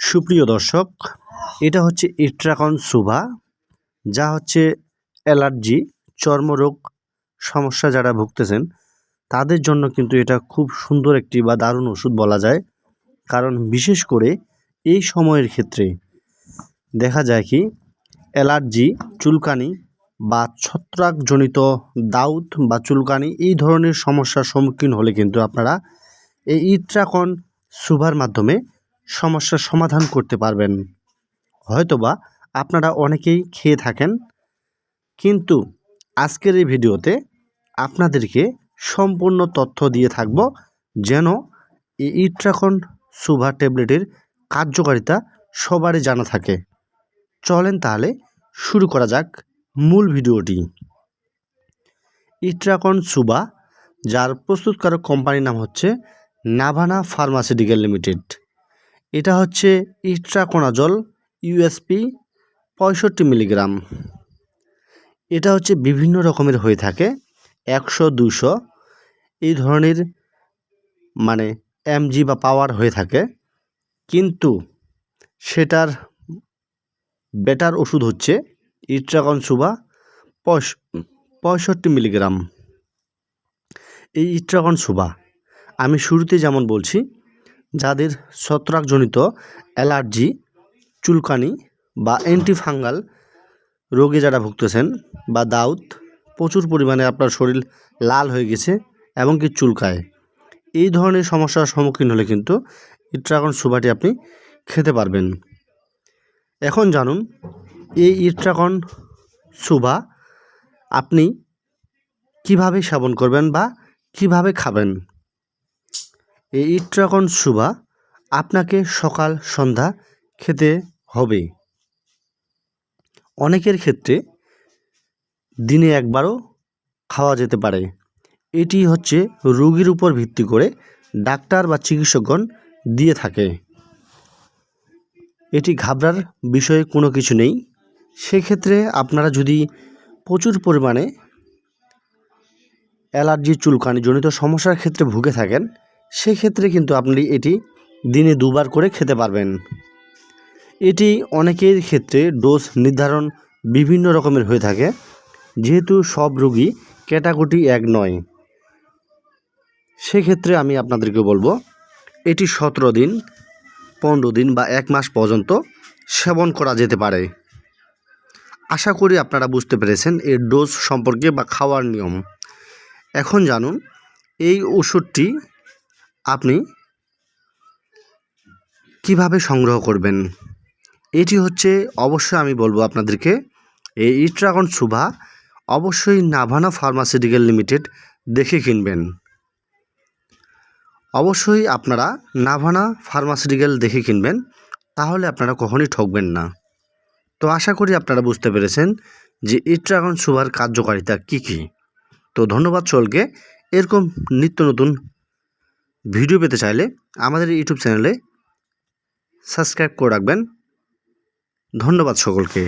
সুপ্রিয় দর্শক, এটা হচ্ছে ইট্রাকন সুভা যা হচ্ছে অ্যালার্জি, চর্মরোগ সমস্যা যারা ভুগতেছেন, তাদের জন্য কিন্তু এটা খুব সুন্দর একটি বা দারুণ ওষুধ বলা যায়। কারণ বিশেষ করে এই সময়ের ক্ষেত্রে দেখা যায় কি, অ্যালার্জি, চুলকানি বা ছত্রাকজনিত দাউদ বা চুলকানি এই ধরনের সমস্যার সম্মুখীন হলে কিন্তু আপনারা এই ইট্রাকন সুভার মাধ্যমে সমস্যার সমাধান করতে পারবেন। হয়তোবা আপনারা অনেকেই খেয়ে থাকেন। কিন্তু আজকের এই ভিডিওতে আপনাদেরকে সম্পূর্ণ তথ্য দিয়ে থাকব যেন এই ইট্রাকন সুভা ট্যাবলেটের কার্যকারিতা সবারই জানা থাকে। চলেন তাহলে শুরু করা যাক মূল ভিডিওটি। ইট্রাকন সুবা যার প্রস্তুতকারক কোম্পানির নাম হচ্ছে নাভানা ফার্মাসিউটিক্যাল লিমিটেড। এটা হচ্ছে ইট্রাকোনাজল ইউএসপি পঁয়ষট্টি মিলিগ্রাম। এটা হচ্ছে বিভিন্ন রকমের হয়ে থাকে, একশো, দুশো। এই ধরনের মানে এমজি বা পাওয়ার হয়ে থাকে। কিন্তু সেটার বেটার ওষুধ হচ্ছে ইট্রাকন সুবা পঁয়ষট্টি মিলিগ্রাম। এই ইট্রাকন সুবা আমি শুরুতে যেমন বলছি যাদের ছত্রাকজনিত অ্যালার্জি, চুলকানি বা অ্যান্টিফাঙ্গাল রোগে যারা ভুগতেছেন বা দাউদ, প্রচুর পরিমাণে আপনার শরীর লাল হয়ে গেছে এমনকি চুলকায়। এই ধরনের সমস্যার সম্মুখীন হলে কিন্তু ইট্রাকন সুবাটি আপনি খেতে পারবেন। এখন জানুন, এই ইট্রাকন সুবা আপনি কীভাবে সেবন করবেন বা কীভাবে খাবেন? এই ইট্রাকন সুবা আপনাকে সকাল, সন্ধ্যা খেতে হবে। অনেকের ক্ষেত্রে দিনে একবারও খাওয়া যেতে পারে। এটি হচ্ছে রোগীর উপর ভিত্তি করে ডাক্তার বা চিকিৎসকগণ দিয়ে থাকে। এটি ঘাবড়ার বিষয়ে কোনো কিছু নেই। সেক্ষেত্রে আপনারা যদি প্রচুর পরিমাণে অ্যালার্জি চুলকানি জনিত সমস্যার ক্ষেত্রে ভুগে থাকেন সেক্ষেত্রে কিন্তু আপনি এটি দিনে দুবার করে খেতে পারবেন। এটি অনেকের ক্ষেত্রে ডোজ নির্ধারণ বিভিন্ন রকমের হয়ে থাকে, যেহেতু সব রোগী ক্যাটাগরি এক নয়। সেক্ষেত্রে আমি আপনাদেরকে বলব, এটি সতেরো দিন, পনেরো দিন বা এক মাস পর্যন্ত সেবন করা যেতে পারে। আশা করি আপনারা বুঝতে পেরেছেন এর ডোজ সম্পর্কে বা খাওয়ার নিয়ম। এখন জানুন, এই ওষুধটি আপনি কীভাবে সংগ্রহ করবেন? এটি হচ্ছে, অবশ্যই আমি বলব আপনাদেরকে, এই ইট্রাগন সুভা অবশ্যই নাভানা ফার্মাসিউটিক্যাল লিমিটেড দেখে কিনবেন। অবশ্যই আপনারা নাভানা ফার্মাসিউটিক্যাল দেখে কিনবেন, তাহলে আপনারা কখনই ঠকবেন না। তো আশা করি আপনারা বুঝতে পেরেছেন যে ইট্রাগন সুভার কার্যকারিতা কী কী। তো ধন্যবাদ সকলকে, এরকম নিত্য নতুন ভিডিও পেতে চাইলে আমাদের ইউটিউব চ্যানেলে সাবস্ক্রাইব করে রাখবেন। ধন্যবাদ সকলকে।